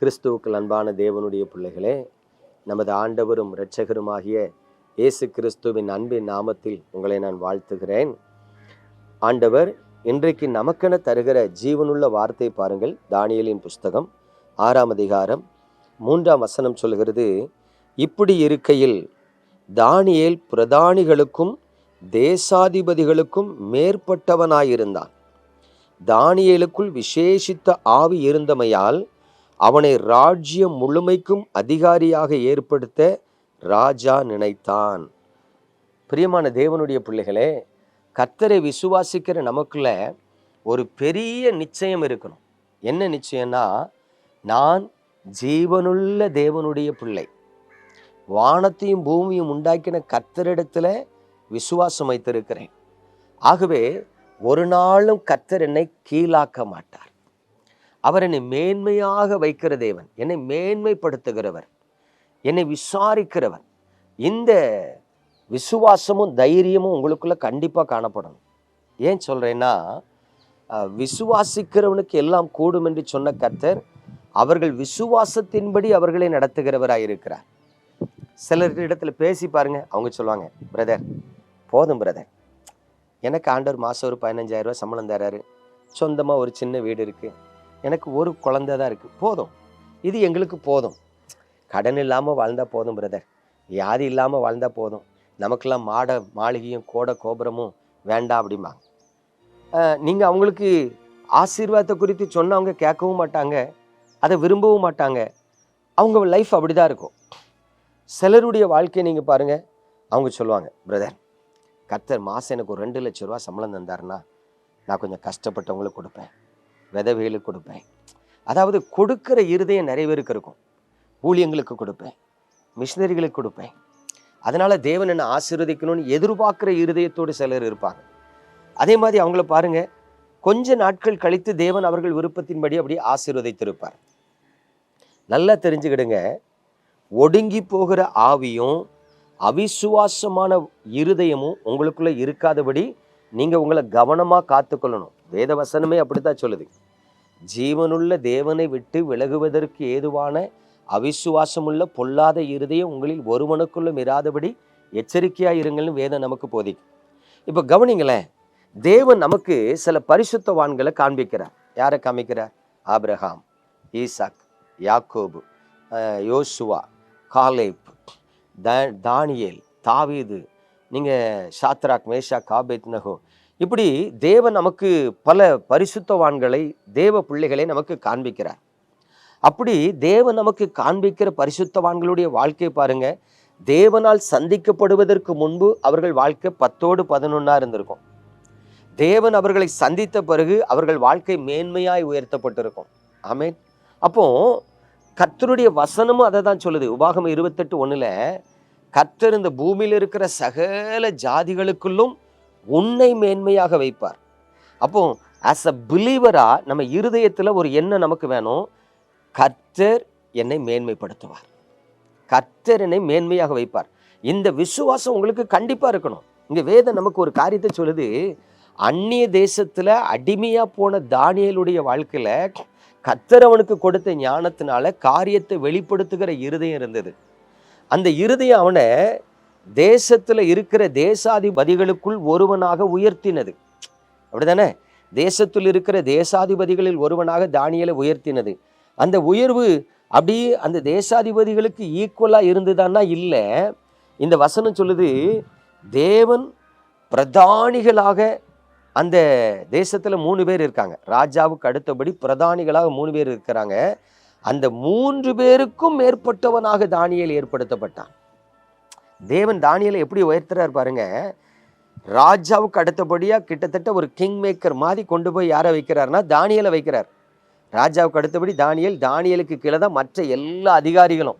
கிறிஸ்துவுக்கு அன்பான தேவனுடைய பிள்ளைகளே நமது ஆண்டவரும் இரட்சகருமாகிய இயேசு கிறிஸ்துவின் அன்பின் நாமத்தில் உங்களை நான் வாழ்த்துகிறேன். ஆண்டவர் இன்றைக்கு நமக்கென தருகிற ஜீவனுள்ள வார்த்தை பாருங்கள். தானியலின் புஸ்தகம் ஆறாம் அதிகாரம் மூன்றாம் வசனம் சொல்கிறது இப்படி இருக்கையில் தானியேல் பிரதானிகளுக்கும் தேசாதிபதிகளுக்கும் மேற்பட்டவனாயிருந்தான். தானியேலுக்குள் விசேஷித்த ஆவி இருந்தமையால் அவனை ராஜ்யம் முழுமைக்கும் அதிகாரியாக ஏற்படுத்த ராஜா நினைத்தான். பிரியமான தேவனுடைய பிள்ளைகளே கர்த்தரை விசுவாசிக்கிற நமக்குள்ள ஒரு பெரிய நிச்சயம் இருக்கணும். என்ன நிச்சயம்னா நான் ஜீவனுள்ள தேவனுடைய பிள்ளை. வானத்தையும் பூமியும் உண்டாக்கின கத்தரிடத்தில் விசுவாசம் வைத்திருக்கிறேன். ஆகவே ஒரு நாளும் கத்தர் என்னை கீழாக்க மாட்டார். அவர் என்னை மேன்மையாக வைக்கிற தேவன் என்னை மேன்மைப்படுத்துகிறவர் என்னை விசாரிக்கிறவர். இந்த விசுவாசமும் தைரியமும் உங்களுக்குள்ள கண்டிப்பாக காணப்படணும். ஏன் சொல்கிறேன்னா விசுவாசிக்கிறவனுக்கு எல்லாம் கூடும் என்று சொன்ன கர்த்தர் அவர்கள் விசுவாசத்தின்படி அவர்களை நடத்துகிறவராக இருக்கிறார். சிலர் இடத்துல பேசி பாருங்க அவங்க சொல்லுவாங்க பிரதர் போதும் பிரதர். எனக்கு ஆண்டவர் மாதம் ஒரு பதினஞ்சாயிரரூபா சம்பளம் தராரு. சொந்தமாக ஒரு சின்ன வீடு இருக்குது எனக்கு ஒரு குழந்தை தான் இருக்குது போதும். இது எங்களுக்கு போதும். கடன் இல்லாமல் வாழ்ந்தால் போதும் பிரதர் வியாதி இல்லாமல் வாழ்ந்தால் போதும். நமக்கெல்லாம் மாட மாளிகையும் கோட கோபுரமும் வேண்டாம் அப்படிம்பாங்க. நீங்கள் அவங்களுக்கு ஆசீர்வாதத்தை குறித்து சொன்னவங்க கேட்கவும் மாட்டாங்க. அதை விரும்பவும் மாட்டாங்க. அவங்க லைஃப் அப்படி தான் இருக்கும். சிலருடைய வாழ்க்கையை நீங்கள் பாருங்கள் அவங்க சொல்லுவாங்க பிரதர் கர்த்தர் மாதம் எனக்கு ஒரு ரெண்டு லட்ச ரூபா சம்பளம் தந்தாருன்னா நான் கொஞ்சம் கஷ்டப்பட்டவங்களுக்கு கொடுப்பேன். விதவைகளுக்கு கொடுப்பேன். அதாவது கொடுக்கிற இருதயம் நிறைய பேருக்கு இருக்கும். ஊழியங்களுக்கு கொடுப்பேன். மிஷினரிகளுக்கு கொடுப்பேன். அதனால் தேவன் என்னை ஆசீர்வதிக்கணும்னு எதிர்பார்க்குற இருதயத்தோடு சிலர் இருப்பாங்க. அதே மாதிரி அவங்கள பாருங்க கொஞ்ச நாட்கள் கழித்து தேவன் அவர்கள் விருப்பத்தின்படி அப்படி ஆசீர்வதித்திருப்பார். நல்லா தெரிஞ்சுக்கிடுங்க ஒடுங்கி போகிற ஆவியும் அவிசுவாசமான இருதயமும் உங்களுக்குள்ளே இருக்காதபடி நீங்கள் உங்களை கவனமாக காத்துக்கொள்ளணும். வேத வசனமே அப்படித்தான் சொல்லுது. ஜீவனுள்ள தேவனை விட்டு விலகுவதற்கு ஏதுவான அவிசுவாசமுள்ள பொல்லாத இருதயம் உங்களில் ஒருவனுக்குள்ளும் இராதபடி எச்சரிக்கையாக இருங்கள்னு வேதம் நமக்கு போதிக்கு இப்போ கவனிங்களேன் தேவன் நமக்கு சில பரிசுத்தவான்களை காண்பிக்கிறார். யாரை காமிக்கிறார் ஆப்ரஹாம் ஈசாக் யாக்கோபு யோசுவா காலேப் தா- தானியேல் தாவீது. நீங்கள் சாத்ராக் மேஷா காபேத் நகோ இப்படி தேவன் நமக்கு பல பரிசுத்தவான்களை தேவ பிள்ளைகளை நமக்கு காண்பிக்கிறார். அப்படி தேவன் நமக்கு காண்பிக்கிற பரிசுத்தவான்களுடைய வாழ்க்கை பாருங்க தேவனால் சந்திக்கப்படுவதற்கு முன்பு அவர்கள் வாழ்க்கை பத்தோடு பதினொன்னா இருந்திருக்கும். தேவன் அவர்களை சந்தித்த பிறகு அவர்கள் வாழ்க்கை மேன்மையாய் உயர்த்தப்பட்டிருக்கும். ஆமேன். அப்போ கத்தருடைய வசனமும் அதை தான் சொல்லுது. உபாகம் இருபத்தெட்டு ஒன்றில் கத்தர் இந்த பூமியில் இருக்கிற சகல ஜாதிகளுக்குள்ளும் உன்னை மேன்மையாக வைப்பார். அப்போ ஆஸ் அ பிலீவரா நம்ம இருதயத்தில் ஒரு எண்ணம் நமக்கு வேணும். கர்த்தர் என்னை மேன்மைப்படுத்துவார். கர்த்தர் என்னை மேன்மையாக வைப்பார். இந்த விசுவாசம் உங்களுக்கு கண்டிப்பாக இருக்கணும். இங்கே வேதம் நமக்கு ஒரு காரியத்தை சொல்லுது. அந்நிய தேசத்தில் அடிமையாக போன தானியலுடைய வாழ்க்கையில் கத்தர் அவனுக்கு கொடுத்த ஞானத்தினால காரியத்தை வெளிப்படுத்துகிற இருதயம் இருந்தது. அந்த இருதயம் அவனை தேசத்தில் இருக்கிற தேசாதிபதிகளுக்குள் ஒருவனாக உயர்த்தினது. அப்படிதானே தேசத்தில் இருக்கிற தேசாதிபதிகளில் ஒருவனாக தானியலை உயர்த்தினது. அந்த உயர்வு அப்படி அந்த தேசாதிபதிகளுக்கு ஈக்குவலாக இருந்ததான்னா இல்லை. இந்த வசனம் சொல்லுது தேவன் பிரதானிகளாக அந்த தேசத்தில் மூணு பேர் இருக்காங்க. ராஜாவுக்கு அடுத்தபடி பிரதானிகளாக மூணு பேர் இருக்கிறாங்க. அந்த மூன்று பேருக்கும் மேற்பட்டவனாக தானியல் ஏற்படுத்தப்பட்டான். தேவன் தானியலை எப்படி உயர்த்துறார் பாருங்க. ராஜாவுக்கு அடுத்தபடியாக கிட்டத்தட்ட ஒரு கிங் மேக்கர் மாதிரி கொண்டு போய் யாரை வைக்கிறாருன்னா தானியலை வைக்கிறார். ராஜாவுக்கு அடுத்தபடி தானியல் தானியலுக்கு கீழே தான் மற்ற எல்லா அதிகாரிகளும்.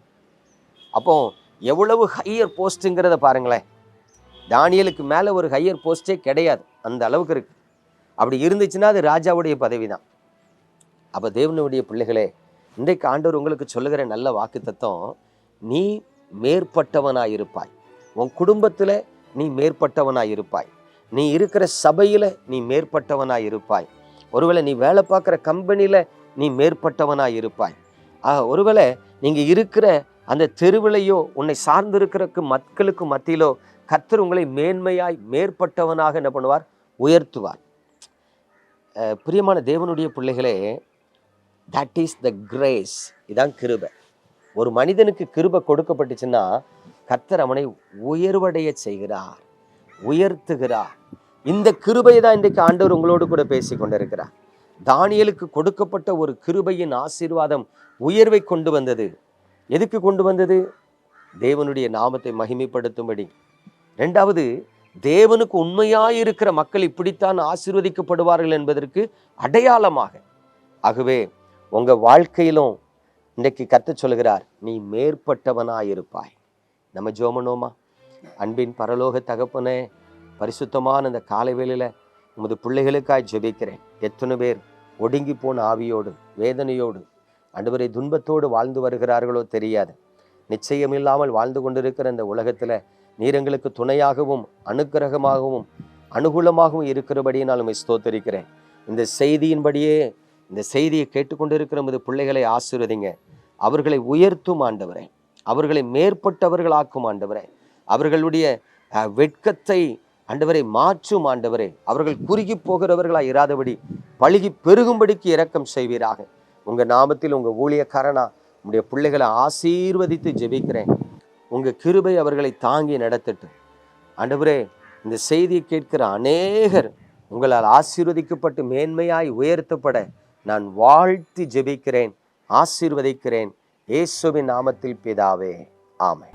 அப்போ எவ்வளவு ஹையர் போஸ்ட்டுங்கிறத பாருங்களேன். தானியலுக்கு மேலே ஒரு ஹையர் போஸ்ட்டே கிடையாது. அந்த அளவுக்கு இருக்கு. அப்படி இருந்துச்சுன்னா அது ராஜாவுடைய பதவி தான் அப்போ தேவனுடைய பிள்ளைகளே இன்றைக்கு ஆண்டவர் உங்களுக்கு சொல்லுகிற நல்ல வாக்கு தத்துவம் நீ மேற்பட்டவனாய் இருப்பாய் உன் குடும்பத்தில் நீ மேற்பட்டவனாய் இருப்பாய் நீ இருக்கிற சபையில் நீ மேற்பட்டவனாய் இருப்பாய் ஒருவேளை நீ வேலை பார்க்குற கம்பெனியில் நீ மேற்பட்டவனாய் இருப்பாய் ஆக, ஒருவேளை நீங்கள் இருக்கிற அந்த தெருவிலையோ உன்னை சார்ந்திருக்கிறக்கு மக்களுக்கு மத்தியிலோ கத்தர் உங்களை மேன்மையாய் மேற்பட்டவனாக என்ன பண்ணுவார்? உயர்த்துவார். பிரியமான தேவனுடைய பிள்ளைகளே தட் இஸ் த கிரேஸ் இதான் கிருபை. ஒரு மனிதனுக்கு கிருபை கொடுக்கப்பட்டுச்சுன்னா கர்த்தர் அவனை உயர்வடைய செய்கிறார் உயர்த்துகிறார். இந்த கிருபையை தான் இன்றைக்கு ஆண்டவர் உங்களோடு கூட பேசி கொண்டிருக்கிறார். தானியலுக்கு கொடுக்கப்பட்ட ஒரு கிருபையின் ஆசீர்வாதம் உயர்வை கொண்டு வந்தது. எதுக்கு கொண்டு வந்தது? தேவனுடைய நாமத்தை மகிமைப்படுத்தும்படி. ரெண்டாவது தேவனுக்கு உண்மையாயிருக்கிற மக்கள் இப்படித்தான் ஆசீர்வதிக்கப்படுவார்கள் என்பதற்கு அடையாளமாக. ஆகவே உங்கள் வாழ்க்கையிலும் இன்றைக்கு கத்து சொல்கிறார் நீ மேற்பட்டவனாயிருப்பாய். நம்ம ஜோமனோமா? அன்பின் பரலோக தகப்பனே பரிசுத்தமான அந்த காலை வேளையில உமது பிள்ளைகளுக்காய் ஜெபிக்கிறேன். எத்தனை பேர் ஒடுங்கி போன ஆவியோடு வேதனையோடு அன்றுவரை துன்பத்தோடு வாழ்ந்து வருகிறார்களோ தெரியாது. நிச்சயமில்லாமல் வாழ்ந்து கொண்டிருக்கிற இந்த உலகத்தில் நீரங்களுக்கு துணையாகவும் அனுக்கிரகமாகவும் அனுகூலமாகவும் இருக்கிறபடியே உம்மை ஸ்தோத்தரிக்கிறேன். இந்த செய்தியின்படியே இந்த செய்தியை கேட்டுக்கொண்டிருக்கிற நமது பிள்ளைகளை ஆசிர்வதிங்க. அவர்களை உயர்த்தும் ஆண்டவரே. அவர்களை மேற்பட்டவர்களாக்கும் ஆண்டவரே. அவர்களுடைய வெட்கத்தை ஆண்டவரை மாற்றும் ஆண்டவரே. அவர்கள் குறுகி போகிறவர்களாக இராதபடி பழுகி பெருகும்படிக்கு இரக்கம் செய்வீராக. உங்கள் நாமத்தில் உங்கள் ஊழியக்காரனா உங்களுடைய பிள்ளைகளை ஆசீர்வதித்து ஜெபிக்கிறேன். உங்கள் கிருபை அவர்களை தாங்கி நடத்தட்டும். ஆண்டவரே இந்த செய்தியை கேட்கிற அநேகர் உங்களால் ஆசீர்வதிக்கப்பட்டு மேன்மையாய் உயர்த்தப்பட நான் வாழ்த்தி ஜெபிக்கிறேன் ஆசீர்வதிக்கிறேன் இயேசுவின் நாமத்தில் பிதாவே. ஆமை